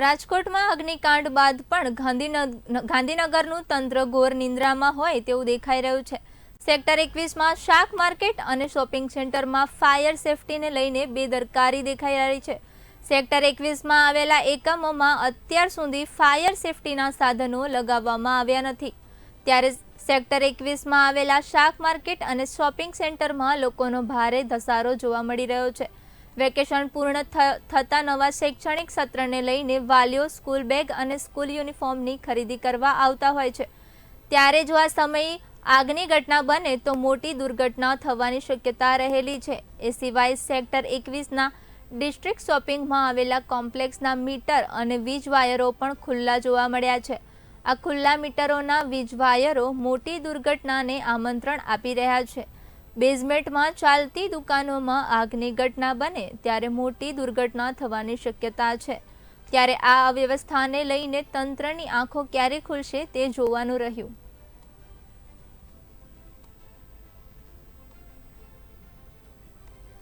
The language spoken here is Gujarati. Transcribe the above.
રાજકોટમાં અગ્નિકાંડ બાદ પણ ગાંધીનગર ગાંધીનગરનું તંત્ર ઘોર નિંદ્રામાં હોય તેવું દેખાઈ રહ્યું છે. સેક્ટર એકવીસમાં શાક માર્કેટ અને શોપિંગ સેન્ટરમાં ફાયર સેફટીને લઈને બેદરકારી દેખાઈ રહી છે. સેક્ટર એકવીસમાં આવેલા એકમોમાં અત્યાર સુધી ફાયર સેફટીના સાધનો લગાવવામાં આવ્યા નથી. ત્યારે સેક્ટર એકવીસમાં આવેલા શાક માર્કેટ અને શોપિંગ સેન્ટરમાં લોકોનો ભારે ધસારો જોવા મળી રહ્યો છે. વેકેશન પૂર્ણ થતા નવા શૈક્ષણિક સત્રને લઈને વાલીઓ સ્કૂલ બેગ અને સ્કૂલ યુનિફોર્મની ખરીદી કરવા આવતા હોય છે. ત્યારે જો આ સમયે આગની ઘટના બને તો મોટી દુર્ઘટના થવાની શક્યતા રહેલી છે. એ સિવાય સેક્ટર એકવીસના ડિસ્ટ્રિક્ટ શોપિંગમાં આવેલા કોમ્પ્લેક્સના મીટર અને વીજ વાયરો પણ ખુલ્લા જોવા મળ્યા છે. આ ખુલ્લા મીટરોના વીજ વાયરો મોટી દુર્ઘટનાને આમંત્રણ આપી રહ્યા છે. બેઝમેન્ટમાં ચાલતી દુકાનોમાં આગની ઘટના બને ત્યારે મોટી દુર્ઘટના થવાની શક્યતા છે. ત્યારે આ અવ્યવસ્થાને લઈને તંત્રની આંખો ક્યારે ખુલશે તે જોવાનું રહ્યું.